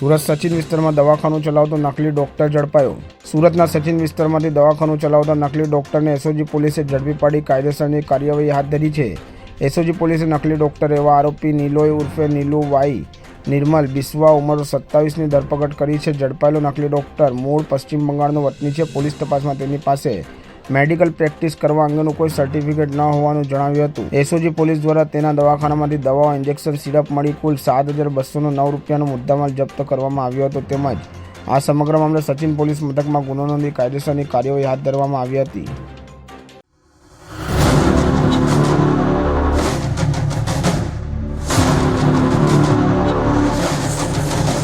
સુરત સચિન વિસ્તારમાં દવાખાનું ચલાવતો નકલી ડોક્ટર ઝડપાયો. સુરતના સચિન વિસ્તારમાંથી દવાખાનું ચલાવતા નકલી ડોક્ટરને એસઓજી પોલીસે ઝડપી પાડી કાયદેસરની કાર્યવાહી હાથ ધરી છે. એસઓજી પોલીસે નકલી ડોક્ટર એવા આરોપી નીલોય ઉર્ફે નીલુ વાઈ, નિર્મલ બિસ્વા ઉંમર સત્તાવીસની ધરપકડ કરી છે. ઝડપાયેલો નકલી ડોક્ટર મૂળ પશ્ચિમ બંગાળનો વતની છે. પોલીસ તપાસમાં તેની પાસે મેડિકલ પ્રેક્ટિસ કરવા અંગેનું કોઈ સર્ટિફિકેટ ન હોવાનું જણાવ્યું હતું. એસઓજી પોલીસ દ્વારા તેના દવાખાનામાંથી દવાઓ, ઇન્જેક્શન, સિરપ મળી કુલ સાત હજાર બસોનો નવ રૂપિયાનો મુદ્દામાલ જપ્ત કરવામાં આવ્યો હતો તેમજ આ સમગ્ર મામલે સચિન પોલીસ મથકમાં ગુનો નોંધી કાયદેસરની કાર્યવાહી હાથ ધરવામાં આવી હતી.